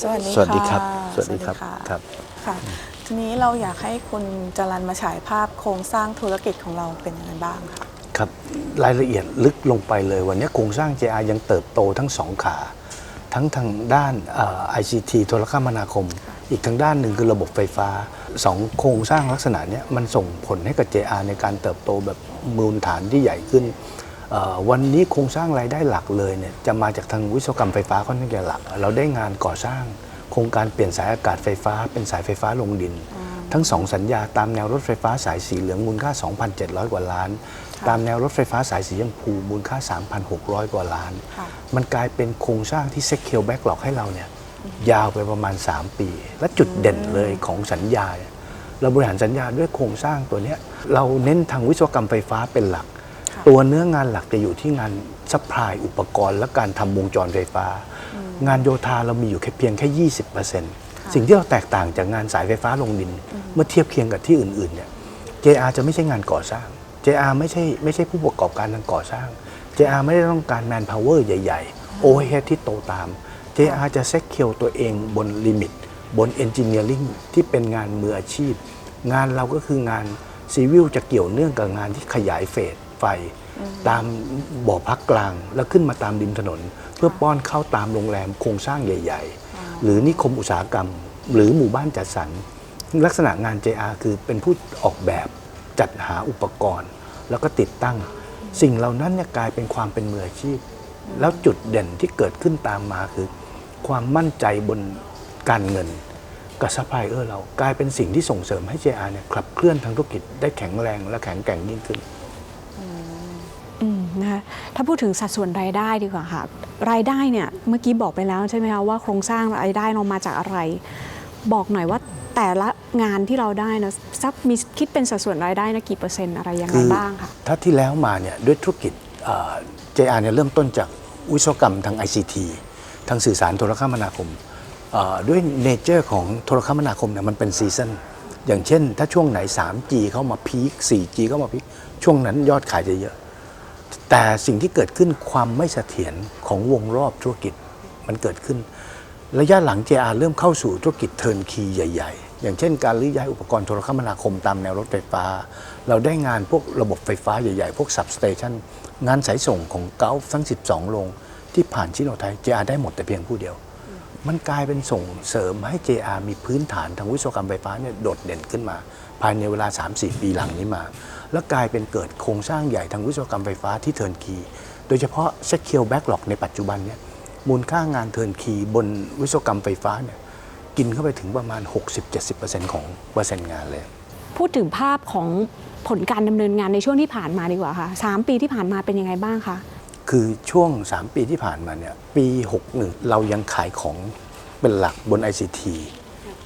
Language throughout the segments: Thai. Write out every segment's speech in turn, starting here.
สวัสดีสวัสดีครับะสวัสดีครับะครับ ค่ะ ทีนี้เราอยากให้คุณจรันมาฉายภาพโครงสร้างธุรกิจของเราเป็นยังไงบ้างค่ะครับรายละเอียดลึกลงไปเลยวันนี้โครงสร้าง JR ยังเติบโตทั้งสองขา ทั้งทางด้านเอ่อ ICT โทรคมนาคม อีกทางด้านหนึ่งคือระบบไฟฟ้าสองโครงสร้างลักษณะเนี้ยมันส่งผลให้กับ JR ในการเติบโตแบบมูลฐานที่ใหญ่ขึ้นเอ่อ วันนี้โครงสร้างรายได้หลักเลยเนี่ยจะมาจากทางวิศวกรรมไฟฟ้าค่อนข้างจะหลัก เราได้งานก่อสร้าง โครงการเปลี่ยนสายอากาศไฟฟ้า เป็นสายไฟฟ้าลงดิน ทั้งสองสัญญาตามแนวรถไฟฟ้าสายสีเหลืองมูลค่า 2,700 กว่าล้าน ตามแนวรถไฟฟ้าสายสีชมพูมูลค่า 3,600 กว่าล้านค่ะมันกลายเป็นโครงสร้างที่เซ็กเคลแบ็กหลอกให้เราเนี่ยยาวไปประมาณ 3 ปี และจุดเด่นเลยของสัญญาเนี่ยเราบริหารสัญญาด้วยโครงสร้างตัวเนี้ยเราเน้นทางวิศวกรรมไฟฟ้าเป็นหลักค่ะ ตัวเนื้องานหลักจะอยู่ที่งานซัพพลายอุปกรณ์ และการทำวงจรไฟฟ้า งานโยธาเรามีอยู่แค่เพียงแค่ 20%สิ่งที่เราแตกต่างจากงานสายไฟฟ้าลงดิน เมื่อเทียบเคียงกับที่อื่นๆเนี่ย JR จะไม่ใช่งานก่อสร้าง JR ไม่ใช่ไม่ใช่ผู้ประกอบการทางก่อสร้าง JR ไม่ได้ต้องการแมนพาวเวอร์ใหญ่ๆโอเฮดที่โตตาม JR จะเซ็กเคียวตัวเองบนลิมิต บนเอนจิเนียริงที่เป็นงานมืออาชีพ งานเราก็คืองานซีวิลจะเกี่ยวเนื่องกับงานที่ขยายเฟสไฟ ตามบ่อพักกลาง แล้วขึ้นมาตามริมถนน เพื่อป้อนเข้าตามโรงแรมโครงสร้างใหญ่ ๆ หรือนิคมอุตสาหกรรม หรือหมู่บ้านจัดสรรลักษณะงาน JR คือเป็นผู้ออกแบบจัดหาอุปกรณ์ แล้วก็ติดตั้ง สิ่งเหล่านั้นเนี่ยกลายเป็นความเป็นมืออาชีพ แล้วจุดเด่นที่เกิดขึ้นตามมาคือ ความมั่นใจบนการเงินกับซัพพลายเออร์เรากลายเป็นสิ่งที่ส่งเสริมให้ JR เนี่ยขับเคลื่อนทางธุรกิจได้แข็งแรงและแข็งแกร่งยิ่งขึ้นอืม นะคะถ้าพูดถึงสัดส่วนรายได้ดีกว่าค่ะ รายได้เนี่ยเมื่อกี้บอกไปแล้วใช่ไหมคะว่าโครงสร้างรายได้เรามาจากอะไร บอกหน่อยว่าแต่ละงานที่เราได้นะซักมีคิดเป็นสัดส่วนรายได้นะกี่เปอร์เซ็นต์อะไรยังไงบ้างค่ะถ้าที่แล้วมาเนี่ยด้วยธุรกิจเอ่อ JR เนี่ยเริ่มต้นจากวิศวกรรมทาง ICT ทางสื่อสารโทรคมนาคมด้วยเนเจอร์ของโทรคมนาคมเนี่ยมันเป็นซีซันอย่างเช่น ถ้าช่วงไหน 3G เข้ามาพีค 4G เข้ามาพีคช่วงนั้นยอดขายจะเยอะ แต่สิ่งที่เกิดขึ้นความไม่เสถียรของวงรอบธุรกิจมันเกิดขึ้น ระยะหลัง JR เริ่มเข้าสู่ธุรกิจเทิร์นคีใหญ่ ๆ อย่างเช่น การรื้อย้ายอุปกรณ์โทรคมนาคมตามแนวรถไฟฟ้า เราได้งานพวกระบบไฟฟ้าใหญ่ๆ พวก substation งานสายส่งของเกาทั้ง 12 โรงที่ผ่านชิโนไทย JR ได้หมดแต่เพียงผู้เดียว มันกลายเป็นส่งเสริมให้ JR มีพื้นฐานทางวิศวกรรมไฟฟ้าเนี่ยโดดเด่นขึ้นมา ภายในเวลา 3-4 ปีหลังนี้มา แล้วกลายเป็นเกิดโครงสร้างใหญ่ทางวิศวกรรมไฟฟ้าที่เทิร์นคีโดยเฉพาะ Secure Backlog ในปัจจุบันเนี่ยมูลค่างานเทิร์นคีบนวิศวกรรมไฟฟ้าเนี่ยกินเข้าไปถึงประมาณ 60-70%ของเปอร์เซ็นต์งานเลย พูดถึงภาพของผลการดำเนินงานในช่วงที่ผ่านมาดีกว่าค่ะสามปีที่ผ่านมาเป็นยังไงบ้างคะคือช่วง 3 ปีที่ผ่านมาเนี่ยปี61เรายังขายของเป็นหลักบน ICT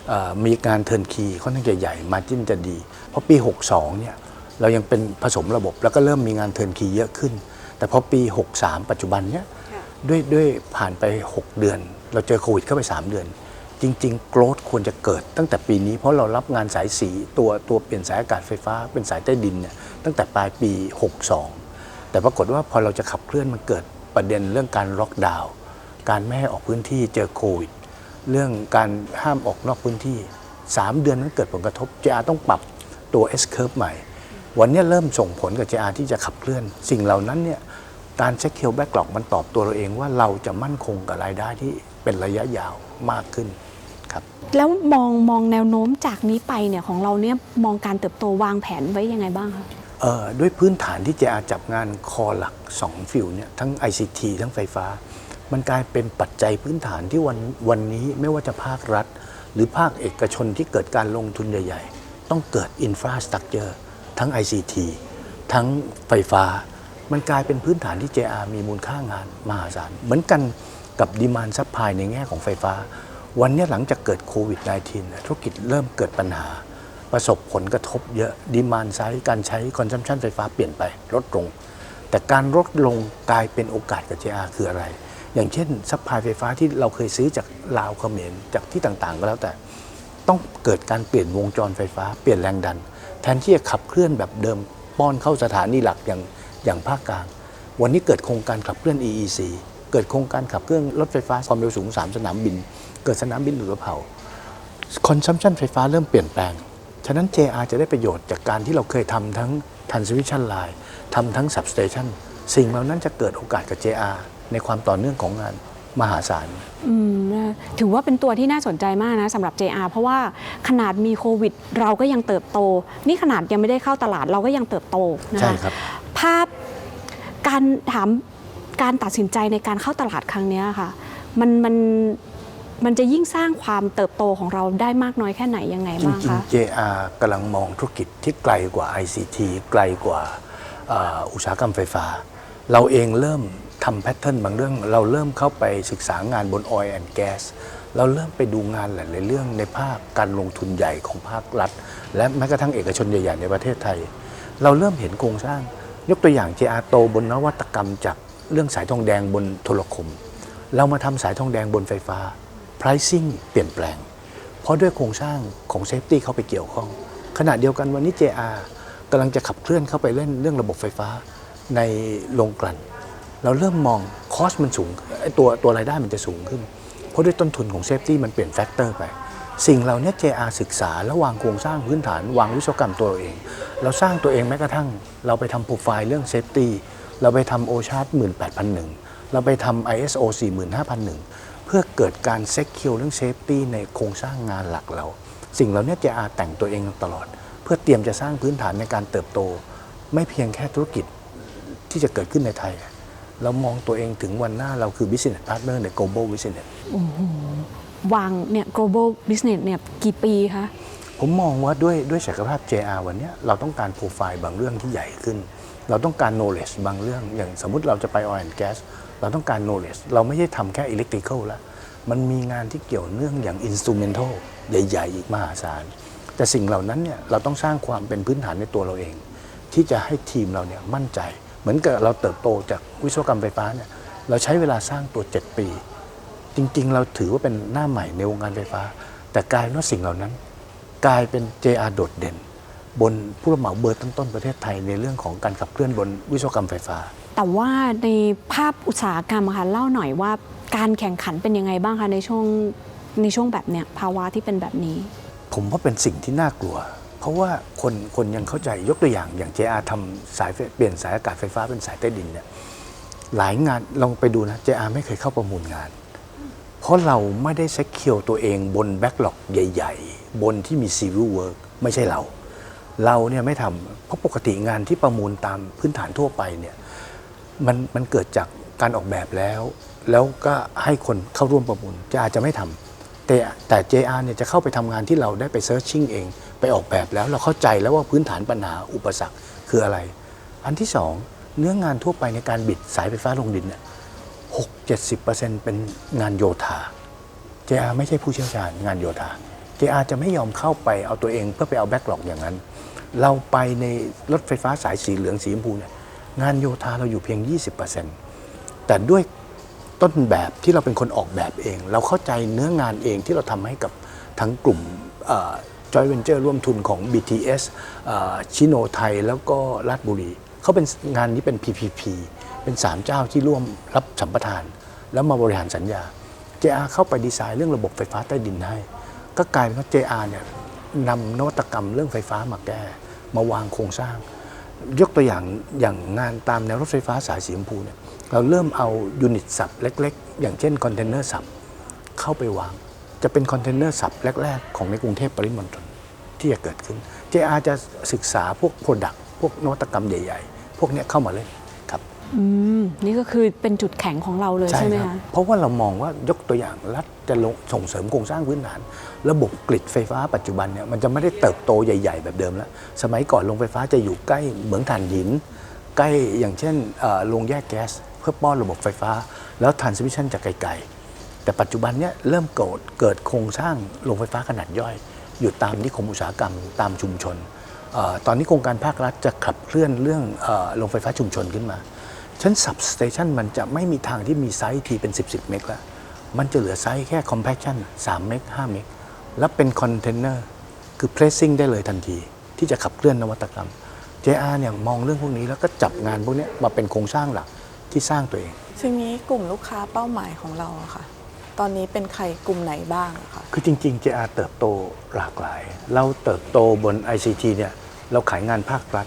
เอ่อมีการเทิร์นคีค่อนข้างจะใหญ่มาจิ้นจะดี เพราะปี 62เนี่ย เรายังเป็นผสมระบบ แล้วก็เริ่มมีงานเทิร์นคีเยอะขึ้น แต่พอปี 63 ปัจจุบันเนี่ยด้วยด้วยผ่านไป 6 เดือน เราเจอโควิดเข้าไป 3 เดือน จริงๆ โกรธควรจะเกิดตั้งแต่ปีนี้เพราะเรารับงานสายสีตัวตัวเปลี่ยนสายอากาศไฟฟ้าเป็นสายใต้ดินเนี่ยตั้งแต่ปลายปี 62 แต่ปรากฏว่าพอเราจะขับเคลื่อนมันเกิดประเด็นเรื่องการล็อกดาวน์การไม่ให้ออกพื้นที่เจอโควิดเรื่องการห้ามออกนอกพื้นที่ 3 เดือนนั้นเกิดผลกระทบ JR ต้องปรับตัว S curve ใหม่ วันนี้เริ่มส่งผลกับ JR ที่จะขับเคลื่อน สิ่งเหล่านั้นเนี่ยการเช็คเคลแบ็กหลอกมันตอบตัวเราเองว่าเราจะมั่นคงกับรายได้ที่เป็นระยะยาวมากขึ้นครับ แล้วมองมองแนวโน้มจากนี้ไปเนี่ยของเราเนี่ยมองการเติบโตวางแผนไว้ยังไงบ้างคะเอ่อด้วยพื้นฐานที่ JR จับงานคอหลัก 2 ฟิวเนี่ยทั้ง ICT ทั้งไฟฟ้า มันกลายเป็นปัจจัยพื้นฐานที่วันวันนี้ไม่ว่าจะภาครัฐ หรือภาคเอกชนที่เกิดการลงทุนใหญ่ ๆ ต้องเกิดอินฟราสตรักเจอร์ ทั้ง ICT ทั้งไฟฟ้า มันกลายเป็นพื้นฐานที่ JR มีมูลค่างานมหาศาล เหมือนกันกับดีมานซัพพลายในแง่ของไฟฟ้า วันนี้หลังจากเกิดโควิด -19 ธุรกิจเริ่มเกิดปัญหา ประสบผลกระทบเยอะดีมานไซด์การใช้คอนซัมชันไฟฟ้าเปลี่ยนไปลดลง แต่การลดลงกลายเป็นโอกาสกับ JR คืออะไร อย่างเช่นซัพพลายไฟฟ้าที่เราเคยซื้อจากลาวเขมรจากที่ต่างๆ ก็แล้วแต่ ต้องเกิดการเปลี่ยนวงจรไฟฟ้า เปลี่ยนแรงดัน ทนที่จะขับเคลื่อนแบบเดิมป้อนเข้าสถานีหลักอย่างอย่างภาคกลาง วันนี้เกิดโครงการขับเคลื่อน EEC เกิดโครงการขับเคลื่อนรถไฟฟ้าความเร็วสูง 3 สนามบิน เกิดสนามบินอุตภเปาคอนซัมชันไฟฟ้าเริ่มเปลี่ยนแปลง ฉะนั้น JR จะได้ประโยชน์จากการที่เราเคยทำทั้ง transmission line ทำทั้ง substation สิ่งเหล่านั้นจะเกิดโอกาสกับ JR ในความต่อเนื่องของงาน มหาศาลอืมนะถือว่าเป็นตัวที่น่าสนใจมากนะสำหรับ JR เพราะว่าขนาดมีโควิด เราก็ยังเติบโต นี่ขนาดยังไม่ได้เข้าตลาดเราก็ยังเติบโตนะคะใช่ครับ ภาพการถามการตัดสินใจในการเข้าตลาดครั้งเนี้ยค่ะ มันมันมันจะยิ่งสร้างความเติบโตของเราได้มากน้อยแค่ไหนยังไงจบ้างริงคะๆ JR กำลังมองธุรกิจที่ไกลกว่า ICT ไกลกว่าเอ่ออุตสาหกรรมไฟฟ้า เราเองเริ่ม ทำแพทเทิร์นบางเรื่องเราเริ่มเข้าไปศึกษางานบน Oil and Gas เราเริ่มไปดูงานหลาย ๆ เรื่องในภาคการลงทุนใหญ่ของภาครัฐ และแม้กระทั่งเอกชนใหญ่ ๆ ในประเทศไทย เราเริ่มเห็นโครงสร้าง ยกตัวอย่าง JR โตบนนวัตกรรมจากเรื่องสายทองแดงบนโทรคม เรามาทำสายทองแดงบนไฟฟ้า pricing เปลี่ยนแปลง เพราะด้วยโครงสร้างของเซฟตี้เข้าไปเกี่ยวข้อง ขณะเดียวกันวันนี้ JR กำลังจะขับเคลื่อนเข้าไปเล่นเรื่องระบบไฟฟ้าในโรงกลั่น เราเริ่มมองคอสมันสูงตัวตัวรายได้มันจะสูงขึ้น เพราะด้วยต้นทุนของเซฟตี้มันเปลี่ยนแฟกเตอร์ไป สิ่งเหล่านี้ JR ศึกษาและวางโครงสร้างพื้นฐาน วางวิศวกรรมตัวเราเอง เราสร้างตัวเองแม้กระทั่ง เราไปทำโปรไฟล์เรื่องเซฟตี้เราไปทำโอชาร์ต18,001เราไปทำ ISO 45001 เพื่อเกิดการเซ็กคิวเรื่องเซฟตี้ในโครงสร้างงานหลักเรา สิ่งเหล่านี้ JR แต่งตัวเองตลอด เพื่อเตรียมจะสร้างพื้นฐานในการเติบโต ไม่เพียงแค่ธุรกิจที่จะเกิดขึ้นในไทย เรามองตัวเองถึงวันหน้าเราคือ business partner ใน global business วางเนี่ย global business เนี่ยกี่ปีคะ ผมมองว่าด้วยด้วยศักยภาพ JR วันเนี้ยเราต้องการโปรไฟล์บางเรื่องที่ใหญ่ขึ้น เราต้องการ knowledge บางเรื่อง อย่างสมมุติเราจะไป oil and gas เราต้องการ knowledge เราไม่ใช่ทำแค่ electrical แล้ว มันมีงานที่เกี่ยวเนื่องอย่าง instrumental ใหญ่ ๆ อีกมหาศาล แต่สิ่งเหล่านั้นเนี่ยเราต้องสร้างความเป็นพื้นฐานในตัวเราเอง ที่จะให้ทีมเราเนี่ยมั่นใจเห มือนกับเราเติบโตจากวิศวกรรมไฟฟ้าเนี่ยเราใช้เวลาสร้างตัว 7 ปี จริงๆ เราถือว่าเป็นหน้าใหม่ในวงการไฟฟ้า แต่กลายเป็นว่าสิ่งเหล่านั้น กลายเป็น JR โดดเด่น บนผู้รับเหมาเบอร์ต้นๆประเทศไทยในเรื่องของการขับเคลื่อนบนวิศวกรรมไฟฟ้า แต่ว่าในภาพอุตสาหกรรมอะค่ะเล่าหน่อยว่าการแข่งขันเป็นยังไงบ้างคะในช่วงในช่วงแบบเนี้ยภาวะที่เป็นแบบนี้ ผมว่าเป็นสิ่งที่น่ากลัว เพราะว่าคนคนยังเข้าใจยกตัวอย่างอย่าง JR ทำสายเปลี่ยนสายอากาศไฟฟ้าเป็นสายใต้ดินเนี่ยหลายงานลองไปดูนะ JR ไม่เคยเข้าประมูลงาน เพราะเราไม่ได้เซ็กเคียวตัวเองบนแบ็กหลอกใหญ่ ๆ บนที่มีซีวิลเวิร์กไม่ใช่เรา เราเนี่ยไม่ทำเพราะปกติงานที่ประมูลตามพื้นฐานทั่วไปเนี่ยมันมันเกิดจากการออกแบบแล้ว แล้วก็ให้คนเข้าร่วมประมูล JR จะไม่ทำแต่แต่ JR เนี่ยจะเข้าไปทำงานที่เราได้ไปเซิร์ชชิ่งเอง ไปออกแบบแล้วเราเข้าใจแล้วว่าพื้นฐานปัญหาอุปสรรคคืออะไร อันที่สองเนื้องานทั่วไปในการบิดสายไฟฟ้าลงดินเนี่ยหกเจ็ดสิบเปอร์เซ็นต์เป็นงานโยธา JR ไม่ใช่ผู้เชี่ยวชาญงานโยธา JR จะไม่ยอมเข้าไปเอาตัวเองเพื่อไปเอาแบ็กหลอกอย่างนั้น เราไปในรถไฟฟ้าสายสีเหลืองสีชมพูเนี่ยงานโยธาเราอยู่เพียง 20%แต่ด้วยต้นแบบที่เราเป็นคนออกแบบเอง เราเข้าใจเนื้องานเองที่เราทำให้กับทั้งกลุ่ม จอยเวนเจอร์ร่วมทุนของ BTS ชิโนไทยแล้วก็ราชบุรีเขาเป็นงานนี้เป็น PPP เป็น 3 เจ้าที่ร่วมรับสัมปทาน แล้วมาบริหารสัญญา JR เข้าไปดีไซน์เรื่องระบบไฟฟ้าใต้ดินให้ ก็กลายเป็นว่า JR เนี่ยนำนวัตกรรมเรื่องไฟฟ้ามาแก้ มาวางโครงสร้าง ยกตัวอย่างอย่างงานตามแนวรถไฟฟ้าสายสีชมพูเนี่ยเราเริ่มเอายูนิตสับเล็ก ๆ อย่างเช่นคอนเทนเนอร์สับเข้าไปวาง จะเป็นคอนเทนเนอร์สับแรก ๆ ของในกรุงเทพปริมณฑลที่จะเกิดขึ้น JR จะศึกษาพวก Product พวกนวัตกรรมใหญ่ ๆ พวกเนี้ยเข้ามาเล่นครับอืมนี่ก็คือเป็นจุดแข็งของเราเลยใช่ไหมครัคะเพราะว่าเรามองว่ายกตัวอย่างรัฐจะลงส่งเสริมโครงสร้างพื้นฐาน ระบบกริดไฟฟ้าปัจจุบันเนี่ยมันจะไม่ได้เติบโตใหญ่ ๆ แบบเดิมแล้ว สมัยก่อนโรงไฟฟ้าจะอยู่ใกล้เหมืองถ่านหิน ใกล้อย่างเช่นเอ่อโรงแยกแก๊ส เพื่อป้อนระบบไฟฟ้า แล้วทรานสมิชันจากไกลๆ แต่ปัจจุบันเนี่ยเริ่มเกิดเกิดโครงสร้างโรงไฟฟ้าขนาดย่อย อยู่ตามนิคมอุตสาหกรรมตามชุมชนออตอนนี้โครงการภาครัฐจะขับเคลื่อนเรื่องโรงไฟฟ้าชุมชนขึ้นมาชั้น substation มันจะไม่มีทางที่มีไซส์ทีเป็น 10 10เมกแล้ว มันจะเหลือไซส์แค่ compaction 3เมก5เมกแล้วเป็นคอนเทนเนอร์คือ placing ได้เลยทันที ที่จะขับเคลื่อนนวัตกรรม JR เนี่ยมองเรื่องพวกนี้แล้วก็จับงานพวกนี้มาเป็นโครงสร้างหลักที่สร้างตัวเองทีนี้กลุ่มลูกค้าเป้าหมายของเราอะค่ะ ตอนนี้เป็นใครกลุ่มไหนบ้างอะคะคือจริงๆ JR เติบโตหลากหลาย เราเติบโตบน ICT เนี่ยเราขายงานภาครัฐ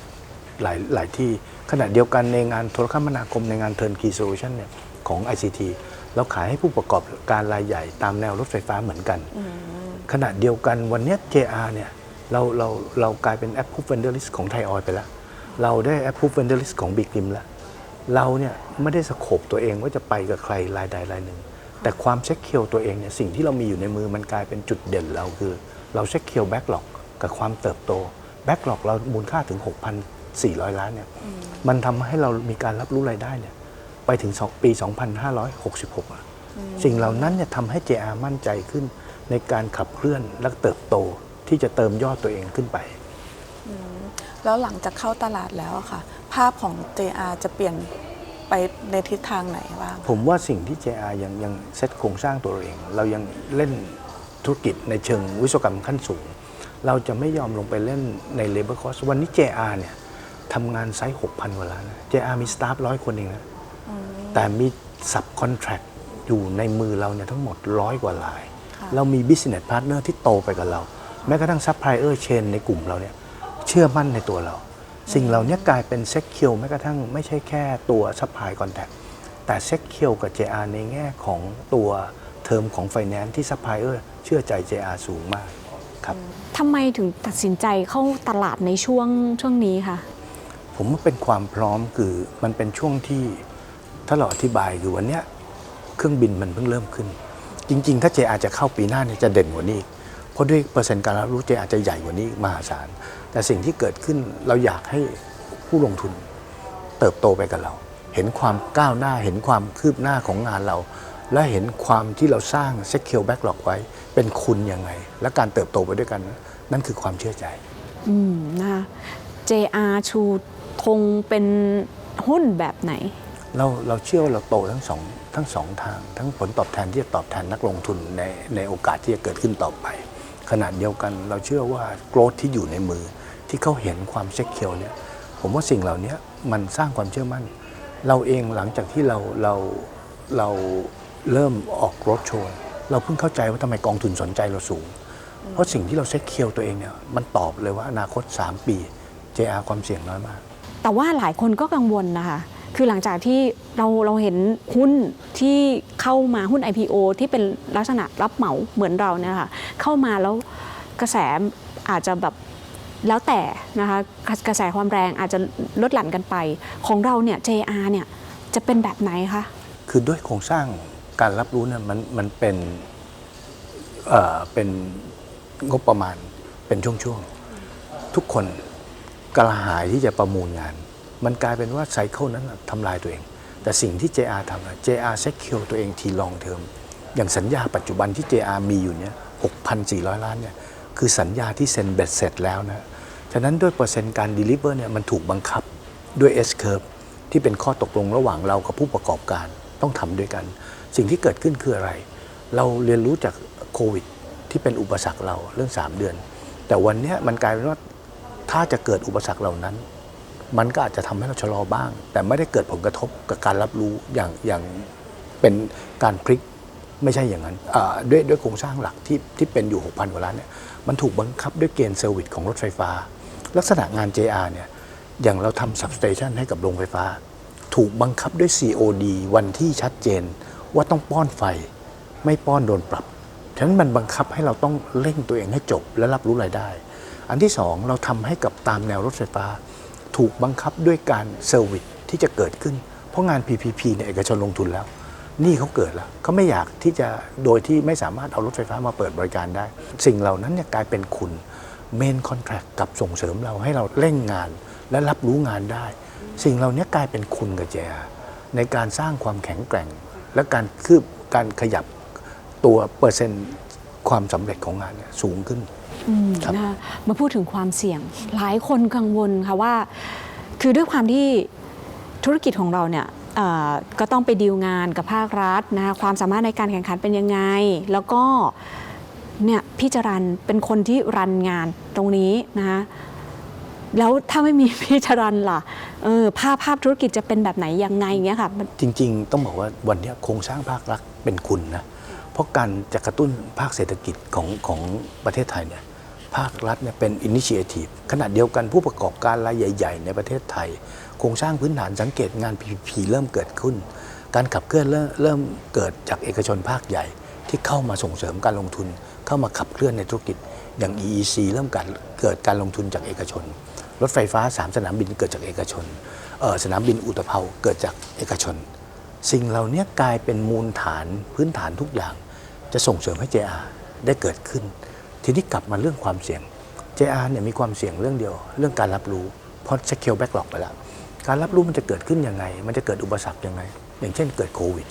หลายหลายที่ขณะเดียวกันในงานโทรคมนาคมในงาน Turnkey Solution เนี่ยของ ICT เราขายให้ผู้ประกอบการรายใหญ่ตามแนวรถไฟฟ้าเหมือนกัน ขณะเดียวกันวันเนี้ย JR เนี่ยเราเราเรากลายเป็น Approve Vendor List ของไทยออยไปแล้ว เราได้ Approve Vendor List ของ Big Rim แล้ว เราเนี่ยไม่ได้สโคบตัวเองว่าจะไปกับใครรายใดรายหนึ่ง แต่ความเช็คเคียวตัวเองเนี่ยสิ่งที่เรามีอยู่ในมือมันกลายเป็นจุดเด่นเราคือ เราเช็คเคียวแบ็กหลอกกับความเติบโตแบ็กหลอกเรามูลค่าถึง 6,400 ล้านเนี่ยมันทำให้เรามีการรับรู้รายได้เนี่ยไปถึงสองปี 2566อะสิ่งเหล่านั้นเนี่ยทำให้ JR มั่นใจขึ้น ในการขับเคลื่อนและเติบโตที่จะเติมยอดตัวเองขึ้นไป แล้วหลังจากเข้าตลาดแล้วอะค่ะ ภาพของ JR จะเปลี่ยน ไปในทิศทางไหนบ้าง ผมว่าสิ่งที่ JR ยังยังเซตโครงสร้างตัวเอง เรายังเล่นธุรกิจในเชิงวิศวกรรมขั้นสูง เราจะไม่ยอมลงไปเล่นใน labor cost วันนี้ JR เนี่ยทำงานไซส์6,000กว่าล้านนะ JR มีสตาฟร้อยคนเองนะแต่มี sub contract อยู่ในมือเราเนี่ยทั้งหมดร้อยกว่าลายค่ะเรามี business partner ที่โตไปกับเรา แม้กระทั่ง supplier chain ในกลุ่มเราเนี่ยเชื่อมั่นในตัวเรา สิ่งเหล่านี้กลายเป็น secure แม้กระทั่งไม่ใช่แค่ตัว supply contract แต่ secure กับ JR ในแง่ของตัวเทอมของ finance ที่ supplier เชื่อใจ JR สูงมากครับทำไมถึงตัดสินใจเข้าตลาดในช่วงช่วงนี้คะผมว่าเป็นความพร้อมคือมันเป็นช่วงที่ถ้าเราอธิบายคือวันเนี้ยเครื่องบินมันเพิ่งเริ่มขึ้น จริง ๆ ถ้า JR จะเข้าปีหน้าเนี่ยจะเด่นกว่านี้อีก เพราะด้วยเปอร์เซ็นต์การรับรู้ JR จะใหญ่กว่านี้อีกมหาศาล แต่สิ่งที่เกิดขึ้นเราอยากให้ผู้ลงทุนเติบโตไปกับเรา เห็นความก้าวหน้าเห็นความคืบหน้าของงานเรา และเห็นความที่เราสร้าง secure backlog ไว้เป็นคุณยังไง และการเติบโตไปด้วยกัน นั่นคือความเชื่อใจ อืมนะคะ JR ชูธงเป็นหุ้นแบบไหน เราเราเชื่อว่าเราโตทั้งสองทั้งสองทาง ทั้งผลตอบแทนที่จะตอบแทนนักลงทุนในในโอกาสที่จะเกิดขึ้นต่อไป ขณะเดียวกัน เราเชื่อว่าโกรธที่อยู่ในมือ ที่เขาเห็นความเซ็กเคียวเนี่ยผมว่าสิ่งเหล่านี้มันสร้างความเชื่อมั่น เราเองหลังจากที่เราเราเราเริ่มออกรถโชว์เราเพิ่งเข้าใจว่าทำไมกองทุนสนใจเราสูง เพราะสิ่งที่เราเซ็กเคียวตัวเองเนี่ยมันตอบเลยว่าอนาคต 3 ปี JR ความเสี่ยงน้อยมาก แต่ว่าหลายคนก็กังวลนะคะ คือหลังจากที่เราเราเห็นหุ้นที่เข้ามาหุ้น IPO ที่เป็นลักษณะรับเหมาเหมือนเราเนี่ยค่ะเข้ามาแล้วกระแสอาจจะแบบแล้วแต่นะคะกระกระแสความแรงอาจจะลดหลั่นกันไป ของเราเนี่ย JR เนี่ยจะเป็นแบบไหนคะคือด้วยโครงสร้างการรับรู้เนี่ยมันมันเป็นเอ่อเป็นงบประมาณเป็นช่วงๆ ทุกคนกระหายที่จะประมูลงาน มันกลายเป็นว่าไซเคิลนั้นทำลายตัวเอง แต่สิ่งที่ JR ทำนะ JR secure ตัวเองทีลองเทอมอย่างสัญญาปัจจุบันที่ JR มีอยู่เนี่ย6,400 ล้านเนี่ยคือสัญญาที่เซ็นเบ็ดเสร็จแล้วนะ ฉะนั้นด้วยเปอร์เซ็นต์การ deliver เนี่ยมันถูกบังคับด้วย S curve ที่เป็นข้อตกลงระหว่างเรากับผู้ประกอบการต้องทำด้วยกัน สิ่งที่เกิดขึ้นคืออะไร เราเรียนรู้จากโควิดที่เป็นอุปสรรคเราเรื่อง 3 เดือน แต่วันนี้มันกลายเป็นว่าถ้าจะเกิดอุปสรรคเหล่านั้น มันก็อาจจะทำให้เราชะลอบ้าง แต่ไม่ได้เกิดผลกระทบกับการรับรู้อย่างอย่างเป็นการพลิกไม่ใช่อย่างนั้นด้วยด้วยโครงสร้างหลักที่ที่เป็นอยู่ 6,000 กว่าล้านเนี่ยมันถูกบังคับด้วยเกณฑ์เซอร์วิสของรถไฟฟ้า ลักษณะงาน JR เนี่ยอย่างเราทำ substation ให้กับโรงไฟฟ้า ถูกบังคับด้วย COD วันที่ชัดเจนว่าต้องป้อนไฟ ไม่ป้อนโดนปรับ ฉะนั้นมันบังคับให้เราต้องเร่งตัวเองให้จบและรับรู้รายได้ อันที่สองเราทำให้กับตามแนวรถไฟฟ้า ถูกบังคับด้วยการเซอร์วิสที่จะเกิดขึ้น เพราะงาน PPP เนี่ยเอกชนลงทุนแล้ว นี่เขาเกิดแล้วเขาไม่อยากที่จะโดยที่ไม่สามารถเอารถไฟฟ้ามาเปิดบริการได้ สิ่งเหล่านั้นเนี่ยกลายเป็นคุณเมนคอนแท c t กับส่งเสริมเราให้เราเร่งงานและรับรู้งานได้ สิ่งเหล่านี้กลายเป็นคุณกับเจในการสร้างความแข็งแกร่ง และการคืบการขยับตัวเปอร์เซ็นต์ความสำเร็จของงานเนี่ยสูงขึ้น อืมครับ นะคะมาพูดถึงความเสี่ยง หลายคนกังวลค่ะว่า คือด้วยความที่ธุรกิจของเราเนี่ยเอ่อก็ต้องไปดีลงานกับภาครัฐนะคะความสามารถในการแข่งขันเป็นยังไง แล้วก็เนี่ยพี่จรันเป็นคนที่รันงานตรงนี้นะคะแล้วถ้าไม่มี พี่จรันล่ะเออภาพภาพธุรกิจจะเป็นแบบไหนยังไงเงี้ยค่ะมันจริง ๆ ต้องบอกว่าวันเนี้ยโครงสร้างภาครัฐเป็นคุณนะ เพราะการจะกระตุ้นภาคเศรษฐกิจของของประเทศไทยเนี่ยภาครัฐเนี่ยเป็นอินิชิเอทีฟขณะเดียวกันผู้ประกอบการรายใหญ่ ๆ ในประเทศไทย โครงสร้างพื้นฐานสังเกตงาน PPP เริ่มเกิดขึ้น การขับเคลื่อนเริ่มเริ่มเกิดจากเอกชนภาคใหญ่ ที่เข้ามาส่งเสริมการลงทุน เข้ามาขับเคลื่อนในธุรกิจ อย่าง EEC เริ่มการเกิดการลงทุนจากเอกชน รถไฟฟ้า 3 สนามบินเกิดจากเอกชนสนามบินอุตภเปาเกิดจากเอกชน สิ่งเหล่านี้กลายเป็นมูลฐานพื้นฐานทุกอย่าง จะส่งเสริมให้ JR ได้เกิดขึ้น ทีนี้กลับมาเรื่องความเสี่ยง JR เนี่ยมีความเสี่ยงเรื่องเดียว เรื่องการรับรู้เพราะสเกลแบ็กหลอกไปแล้วการรับรู้มันจะเกิดขึ้นยังไง มันจะเกิดอุปสรรคยังไง อย่างเช่นเกิดโควิด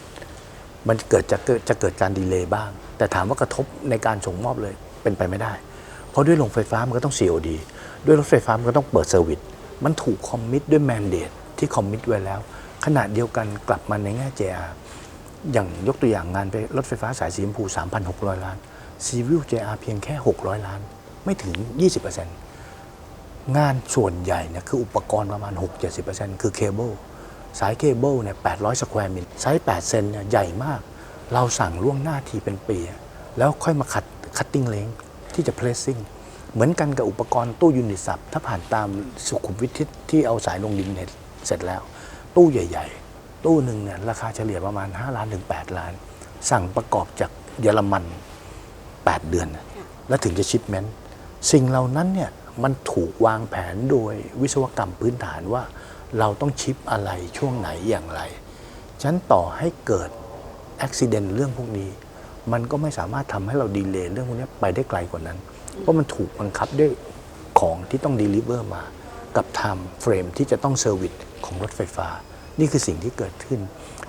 มันเกิดจะเกิดจะเกิดการดีเลย์บ้าง แต่ถามว่ากระทบในการส่งมอบเลยเป็นไปไม่ได้ เพราะด้วยโรงไฟฟ้ามันก็ต้อง COD ด้วยรถไฟฟ้ามันก็ต้องเปิดเซอร์วิส มันถูกคอมมิตด้วยแมนเดตที่คอมมิตไว้แล้ว ขณะเดียวกันกลับมาในแง่ JR อย่างยกตัวอย่างงานไปรถไฟฟ้าสายสีชมพู 3,600 ล้านซีวิล JR เพียงแค่ 600 ล้าน ไม่ถึง 20%งานส่วนใหญ่เนี่ยคืออุปกรณ์ประมาณ 6-70%คือเคเบิลสายเคเบิลเนี่ย800 สแควร์มิลไซส์ 8 เซนเนี่ยใหญ่มาก เราสั่งล่วงหน้าทีเป็นปี แล้วค่อยมาคัดคัตติ้งเลงที่จะเพลสซิ่งเหมือนกันกับอุปกรณ์ตู้ยูนิตสับถ้าผ่านตามสุขุมวิทที่ที่เอาสายลงดินเสร็จแล้ว ตู้ใหญ่ ๆ ตู้หนึ่งเนี่ยราคาเฉลี่ยประมาณ 5 ล้านถึง 8 ล้าน สั่งประกอบจากเยอรมัน 8 เดือนนะแล้วถึงจะชิปเมนต์สิ่งเหล่านั้นเนี่ยมันถูกวางแผนโดยวิศวกรรมพื้นฐานว่า เราต้องชิปอะไรช่วงไหนอย่างไรฉะนั้นต่อให้เกิดอุบิเหตุเรื่องพวกนี้ มันก็ไม่สามารถทำให้เราดีเลย์เรื่องพวกนี้ไปได้ไกลกว่านั้น เพราะมันถูกบังคับด้วยของที่ต้อง deliver มา กับ time frame ที่จะต้องเซอร์วิสของรถไฟฟ้า นี่คือสิ่งที่เกิดขึ้น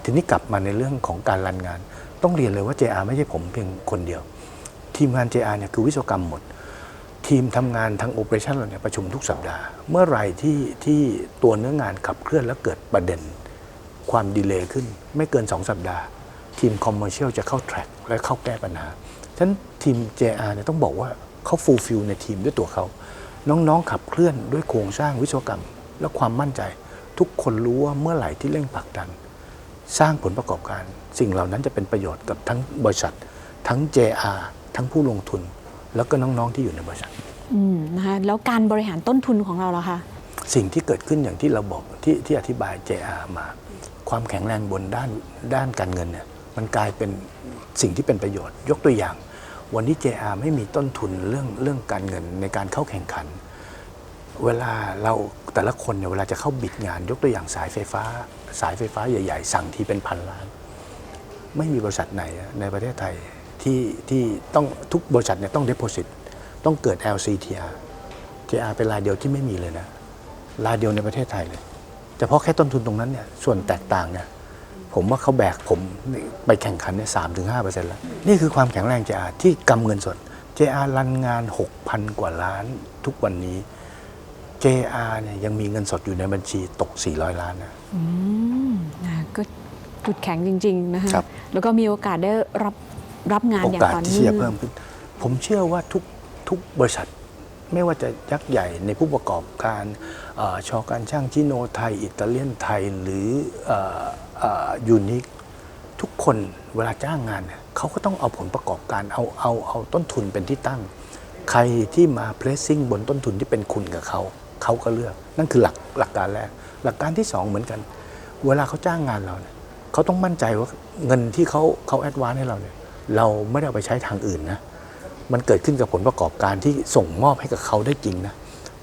ทีนี้กลับมาในเรื่องของการรันงาน ต้องเรียนเลยว่า JR ไม่ใช่ผมเพียงคนเดียว ทีมงาน JR เนี่ยคือวิศวกรรมหมด ทีมทำงานทางโอเปอเรชันเราเนี่ยประชุมทุกสัปดาห์ เมื่อไหร่ที่ที่ตัวเนื้องานขับเคลื่อนแล้วเกิดประเด็น ความดีเลย์ขึ้น ไม่เกิน 2 สัปดาห์ ทีมคอมเมอร์เชียลจะเข้าแทร็กและเข้าแก้ปัญหาฉะนั้นทีม JR เนี่ยต้องบอกว่าเขาฟูลฟิลในทีมด้วยตัวเขา น้องๆขับเคลื่อนด้วยโครงสร้างวิศวกรรม และความมั่นใจ ทุกคนรู้ว่าเมื่อไหร่ที่เร่งผลักดัน สร้างผลประกอบการ สิ่งเหล่านั้นจะเป็นประโยชน์กับทั้งบริษัท ทั้ง JR ทั้งผู้ลงทุน แล้วก็น้องๆที่อยู่ในบริษัทอืมนะคะแล้วการบริหารต้นทุนของเราล่ะคะสิ่งที่เกิดขึ้นอย่างที่เราบอกที่ที่อธิบาย JR มา ความแข็งแรงบนด้านด้านการเงินเนี่ยมันกลายเป็นสิ่งที่เป็นประโยชน์ ยกตัวอย่าง วันนี้ JR ไม่มีต้นทุนเรื่องเรื่องการเงินในการเข้าแข่งขัน เวลาเราแต่ละคนเนี่ยเวลาจะเข้าบิดงาน ยกตัวอย่างสายไฟฟ้า สายไฟฟ้าใหญ่ ๆ สั่งทีเป็นพันล้าน ไม่มีบริษัทไหนในประเทศไทยที่ที่ต้องทุกบริษัทเนี่ยต้อง deposit ต้องเกิด LCTR JR เป็นรายเดียวที่ไม่มีเลยนะรายเดียวในประเทศไทยเลยแต่เพราะแค่ต้นทุนตรงนั้นเนี่ยส่วนแตกต่างเนี่ย ผมว่าเขาแบกผมไปแข่งขันเนี่ยสามถึงห้าเปอร์เซ็นต์แล้ว นี่คือความแข็งแรง JR ที่กำเงินสด JR รันงาน6,000กว่าล้านทุกวันนี้ JR เนี่ยยังมีเงินสดอยู่ในบัญชีตก400ล้านนะอืมนะก็จุดแข็งจริง ๆ นะคะครับ แล้วก็มีโอกาสได้รับรับงานโออย่างกาสต่อที่เนื่อจะงเพิ่มขึ้น ผมเชื่อว่าทุกทุกบริษัท ไม่ว่าจะยักษ์ใหญ่ในผู้ประกอบการเออชอการช่างชิโนไทย อิตาเลียนไทย หรือ ยูนิคทุกคนเวลาจ้างงานเนี่ยเขาก็ต้องเอาผลประกอบการเอาเอาเอาต้นทุนเป็นที่ตั้ง ใครที่มาเพรสซิ่งบนต้นทุนที่เป็นคุณกับเขาเขาก็เลือก นั่นคือหลักหลักการแรกหลักการที่สองเหมือนกัน เวลาเขาจ้างงานเราเนี่ยเขาต้องมั่นใจว่าเงินที่เขาเขาแอดวานให้เราเนี่ยเราไม่ได้เอาไปใช้ทางอื่นนะมันเกิดขึ้นกับผลประกอบการที่ส่งมอบให้กับเขาได้จริงนะ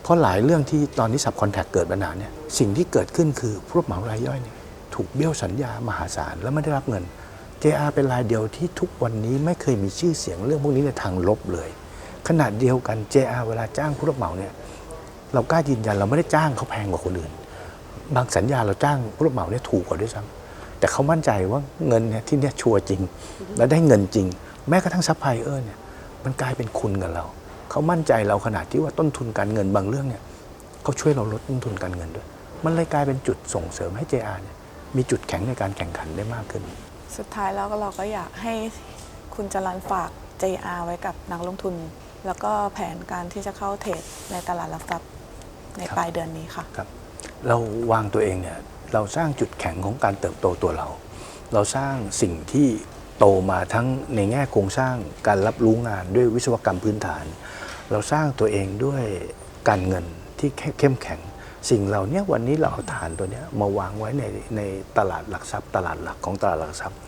เพราะหลายเรื่องที่ตอนนี้สับคอนแทคเกิดปัญหาเนี่ยสิ่งที่เกิดขึ้นคือผู้รับเหมา รายย่อยเนี่ย ถูกเบี้ยวสัญญามหาศาลแล้วไม่ได้รับเงิน JR เป็นรายเดียวที่ทุกวันนี้ไม่เคยมีชื่อเสียงเรื่องพวกนี้ในทางลบเลย ขนาดเดียวกัน JR เวลาจ้างผู้รับเหมาเนี่ยเรากล้ายืนยันเราไม่ได้จ้างเขาแพงกว่าคนอื่น บางสัญญาเราจ้างผู้รับเหมาเนี่ยถูกกว่าด้วยซ้ำแต่เขามั่นใจว่าเงินเนี่ยที่เนี่ยชัวร์จริง และได้เงินจริง แม้กระทั่งซัพพลายเออร์เนี่ยมันกลายเป็นคุณกับเรา เขามั่นใจเราขนาดที่ว่าต้นทุนการเงินบางเรื่องเนี่ยเขาช่วยเราลดต้นทุนการเงินด้วย มันเลยกลายเป็นจุดส่งเสริมให้ JR เนี่ย มีจุดแข็งในการแข่งขันได้มากขึ้น สุดท้ายแล้วก็เราก็อยากให้คุณจรันฝาก JR ไว้กับนักลงทุน แล้วก็แผนการที่จะเข้าเทรดในตลาดหลักทรัพย์ในครับปลายเดือนนี้ค่ะครับเราวางตัวเองเนี่ยเราสร้างจุดแข็งของการเติบโตตัวเรา เราสร้างสิ่งที่โตมาทั้งในแง่โครงสร้างการรับรู้งานด้วยวิศวกรรมพื้นฐาน เราสร้างตัวเองด้วยการเงินที่เข้มแข็ง สิ่งเหล่านี้วันนี้เราเอาฐานตัวเนี้ยมาวางไว้ในในตลาดหลักทรัพย์ ตลาดหลักของตลาดหลักทรัพย์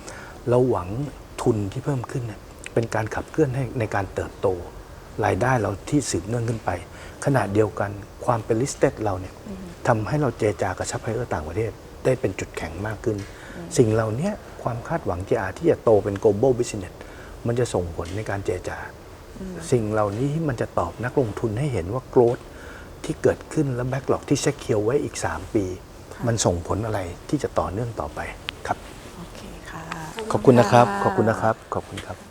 เราหวังทุนที่เพิ่มขึ้นเนี่ยเป็นการขับเคลื่อนให้ในการเติบโต รายได้เราที่สืบเนื่องขึ้นไป ขณะเดียวกันความเป็น listed เราเนี่ยทำให้เราเจรจากับซัพพลายเออร์ต่างประเทศ ได้เป็นจุดแข็งมากขึ้น สิ่งเหล่านี้ความคาดหวัง JR ที่จะโตเป็น global business มันจะส่งผลในการเจรจา สิ่งเหล่านี้มันจะตอบนักลงทุนให้เห็นว่า growth ที่เกิดขึ้นและ backlog ที่ secure ไว้อีก 3 ปี มันส่งผลอะไรที่จะต่อเนื่องต่อไปครับ โอเคค่ะ ขอบคุณนะครับ ขอบคุณนะครับ ขอบคุณครับ